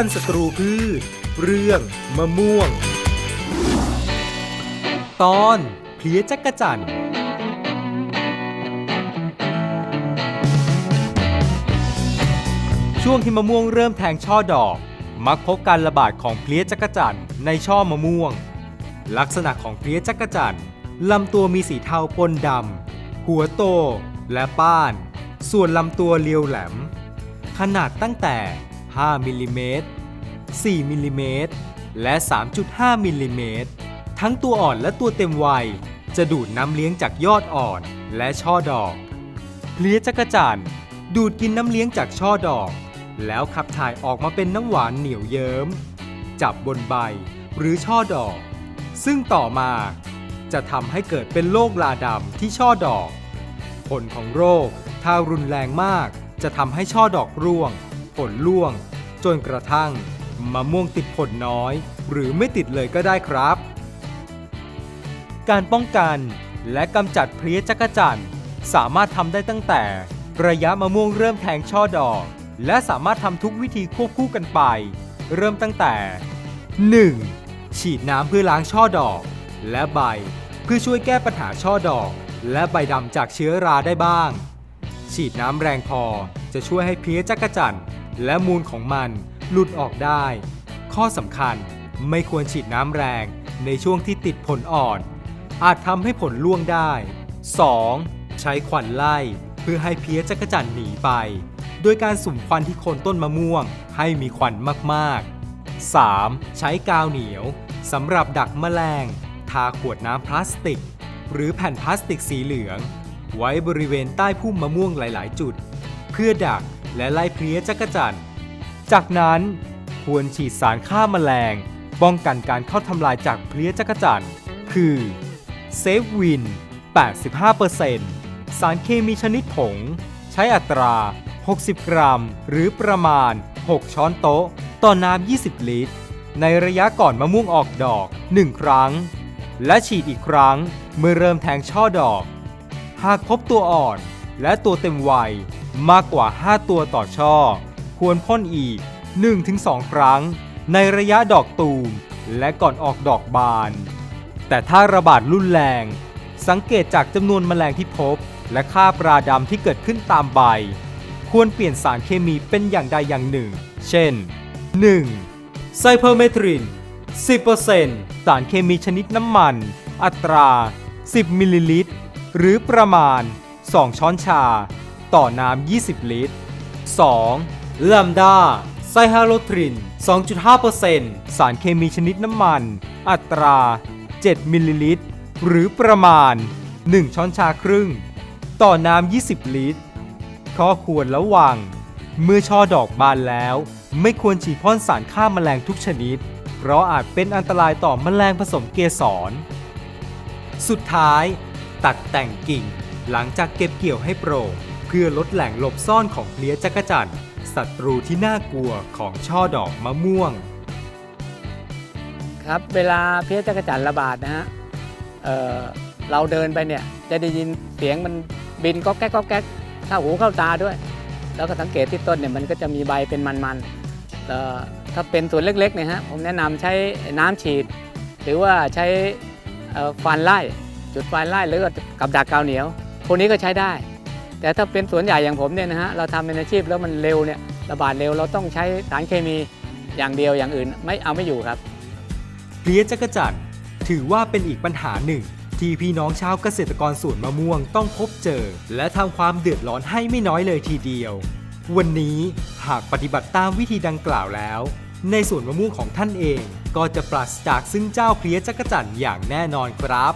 ทันศัตรูพืช เรื่องมะม่วง ตอนเพลียจักจันทร์ช่วงที่มะม่วงเริ่มแทงช่อดอก มักพบการระบาดของเพลี้ยจักจั่นในช่อมะม่วง ลักษณะของเพลี้ยจักจั่นลำตัวมีสีเทาปนดำ หัวโตและป้าน ส่วนลำตัวเรียวแหลม ขนาดตั้งแต่ 5มิลลิเมตร4มิลลิเมตรและ 3.5มิลลิเมตรทั้งตัวอ่อนและตัวเต็มวัย จะดูดน้ำเลี้ยงจากยอดอ่อนและช่อดอกเพลี้ยจักรจั่นดูดกินน้ำเลี้ยงจากช่อดอก แล้วขับถ่ายออกมาเป็นน้ำหวานเหนียวเยิ้ม จับบนใบหรือช่อดอก ซึ่งต่อมาจะทำให้เกิดเป็นโรคลาดำที่ช่อดอก ผลของโรคถ้ารุนแรงมากจะทำให้ช่อดอกร่วง ผลร่วง จนกระทั่งมะม่วงติดผลน้อย หรือไม่ติดเลยก็ได้ครับ การป้องกันและกำจัดเพลี้ยจักจั่นสามารถทำได้ตั้งแต่ ระยะมะม่วงเริ่มแทงช่อดอก และสามารถทำทุกวิธีควบคู่กันไป เริ่มตั้งแต่ 1. ฉีดน้ำเพื่อล้างช่อดอก และใบ เพื่อช่วยแก้ปัญหาช่อดอก และใบดำจากเชื้อราได้บ้าง ฉีดน้ำแรงพอจะช่วยให้เพลี้ยจักจั่น และมูลของมันหลุดออกได้ ข้อสำคัญไม่ควรฉีดน้ำแรงในช่วงที่ติดผลอ่อน อาจทำให้ผลล่วงได้ 2. ใช้ควันไล่เพื่อให้เพี้ยจักรจั่นหนีไป โดยการสุ่มควันที่โคนต้นมะม่วงให้มีควันมากๆ 3. ใช้กาวเหนียวสำหรับดักแมลง ทาขวดน้ำพลาสติก หรือแผ่นพลาสติกสีเหลือง ไว้บริเวณใต้พุ่มมะม่วงหลาย ๆ จุด เพื่อดัก และไล่เพลี้ยจักรจั่นจากนั้นควรฉีดสารฆ่าแมลงป้องกันการเข้าทำลายจากเพลี้ยจักรจั่นคือเซฟวิน 85%สารเคมีชนิดผง ใช้อัตรา 60 กรัม หรือประมาณ 6 ช้อนโต๊ะ ต่อน้ำ 20 ลิตร ในระยะก่อนมะม่วงออกดอก 1 ครั้ง และฉีดอีกครั้งเมื่อเริ่มแทงช่อดอก หากพบตัวอ่อนและตัวเต็มวัย มากกว่า 5 ตัวต่อช่อ ควรพ่นอีก 1-2 ครั้ง ในระยะดอกตูม และก่อนออกดอกบาน แต่ถ้าระบาดรุนแรง สังเกตจากจำนวนแมลงที่พบ และค่าปลาดำที่เกิดขึ้นตามใบ ควรเปลี่ยนสารเคมีเป็นอย่างใดอย่างหนึ่ง เช่น 1. ไซเพอร์เมทริน 10%สารเคมีชนิดน้ำมัน อัตรา 10 มิลลิลิตร หรือประมาณ 2 ช้อนชา ต่อน้ำ 20 ลิตร 2. ลัมดาไซฮาโลทริน 2.5%สารเคมีชนิดน้ำมัน อัตรา 7 มิลลิลิตร หรือประมาณ 1 ช้อนชาครึ่ง ต่อน้ำ 20 ลิตร ข้อควรระวัง เมื่อช่อดอกบานแล้ว ไม่ควรฉีดพ่นสารฆ่าแมลงทุกชนิด เพราะอาจเป็นอันตรายต่อแมลงผสมเกสร สุดท้าย ตัดแต่งกิ่งหลังจากเก็บเกี่ยวให้โปร่ง เพื่อลดแหล่งหลบซ่อนของเพลี้ยจักจั่นศัตรูที่น่ากลัวของช่อดอกมะม่วง ครับเวลาเพลี้ยจักจันทร์ระบาดนะฮะเอ่อเราเดินไปเนี่ยจะได้ยินเสียงมันบินก็แก๊กก็แก๊กเข้าหูเข้าตาด้วย แล้วก็สังเกตที่ต้นเนี่ยมันก็จะมีใบเป็นมันๆเอ่อถ้าเป็นส่วนเล็กๆเนี่ยฮะผมแนะนำใช้น้ำฉีด หรือว่าใช้เอ่อฟันไล่จุดฟันไล่หรือว่ากับดักกาวเหนียวพวกนี้ก็ใช้ได้ แต่ถ้าเป็นสวนใหญ่อย่างผมเนี่ยนะฮะเราทำเป็นอาชีพแล้วมันเร็วเนี่ยระบาดเร็วเราต้องใช้สารเคมีอย่างเดียวอย่างอื่น ไม่เอาไม่อยู่ครับ เพลี้ยจักจั่นถือว่าเป็นอีกปัญหาหนึ่ง ที่พี่น้องชาวเกษตรกรสวนมะม่วงต้องพบเจอ และทำความเดือดร้อนให้ไม่น้อยเลยทีเดียว วันนี้หากปฏิบัติตามวิธีดังกล่าวแล้ว ในสวนมะม่วงของท่านเอง ก็จะปราศจากซึ่งเจ้าเพลี้ยจักจั่นอย่างแน่นอนครับ